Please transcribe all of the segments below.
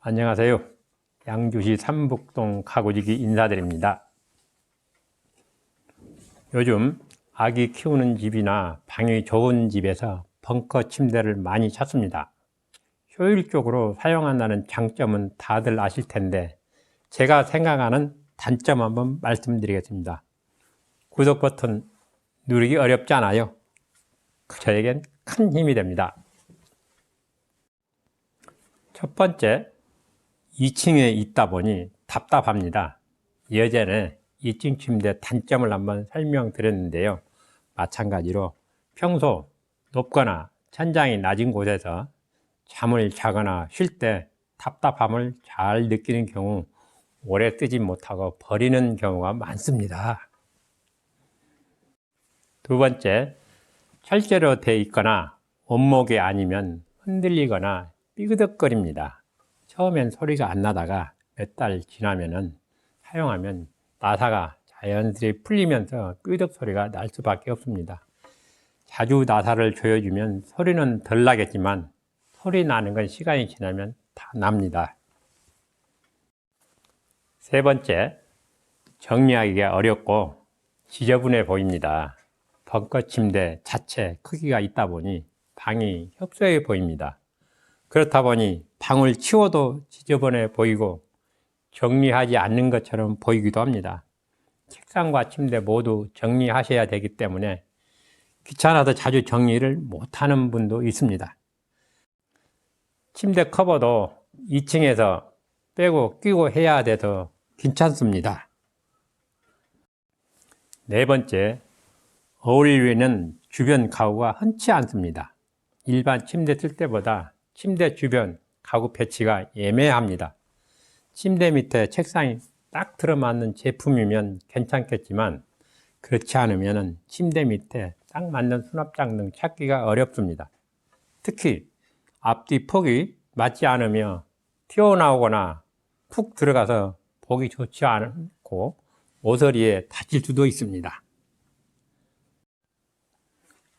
안녕하세요. 양주시 삼북동 가구지기 인사드립니다. 요즘 아기 키우는 집이나 방이 좋은 집에서 벙커 침대를 많이 찾습니다. 효율적으로 사용한다는 장점은 다들 아실 텐데 제가 생각하는 단점 한번 말씀드리겠습니다. 구독 버튼 누르기 어렵지 않아요. 저에겐 큰 힘이 됩니다. 첫 번째, 2층에 있다 보니 답답합니다. 예전에 2층 침대 단점을 한번 설명드렸는데요. 마찬가지로 평소 높거나 천장이 낮은 곳에서 잠을 자거나 쉴 때 답답함을 잘 느끼는 경우 오래 뜨지 못하고 버리는 경우가 많습니다. 두 번째, 철제로 되어 있거나 원목이 아니면 흔들리거나 삐그덕거립니다. 처음엔 소리가 안 나다가 몇 달 지나면은 사용하면 나사가 자연스레 풀리면서 삐덕 소리가 날 수밖에 없습니다. 자주 나사를 조여주면 소리는 덜 나겠지만 소리 나는 건 시간이 지나면 다 납니다. 세 번째, 정리하기가 어렵고 지저분해 보입니다. 벙커 침대 자체 크기가 있다 보니 방이 협소해 보입니다. 그렇다 보니 방을 치워도 지저분해 보이고 정리하지 않는 것처럼 보이기도 합니다. 책상과 침대 모두 정리하셔야 되기 때문에 귀찮아서 자주 정리를 못하는 분도 있습니다. 침대 커버도 2층에서 빼고 끼고 해야 돼서 괜찮습니다. 네 번째, 어울리는 주변 가구가 흔치 않습니다. 일반 침대 쓸 때보다 침대 주변 가구 배치가 애매합니다. 침대 밑에 책상이 딱 들어맞는 제품이면 괜찮겠지만 그렇지 않으면 침대 밑에 딱 맞는 수납장 등 찾기가 어렵습니다. 특히 앞뒤 폭이 맞지 않으며 튀어나오거나 푹 들어가서 보기 좋지 않고 모서리에 다칠 수도 있습니다.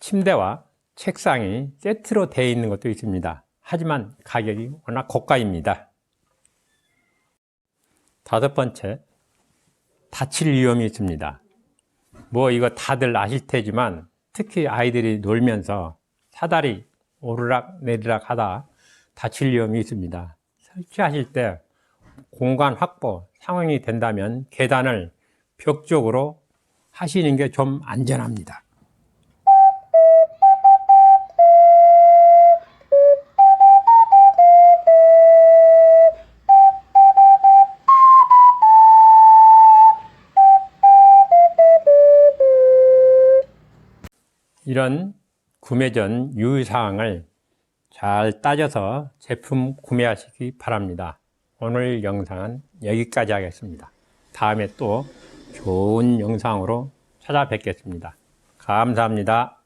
침대와 책상이 세트로 되어 있는 것도 있습니다. 하지만 가격이 워낙 고가입니다. 다섯 번째, 다칠 위험이 있습니다. 뭐 이거 다들 아실 테지만 특히 아이들이 놀면서 사다리 오르락 내리락 하다 다칠 위험이 있습니다. 설치하실 때 공간 확보 상황이 된다면 계단을 벽 쪽으로 하시는 게 좀 안전합니다. 이런 구매 전 유의사항을 잘 따져서 제품 구매하시기 바랍니다. 오늘 영상은 여기까지 하겠습니다. 다음에 또 좋은 영상으로 찾아뵙겠습니다. 감사합니다.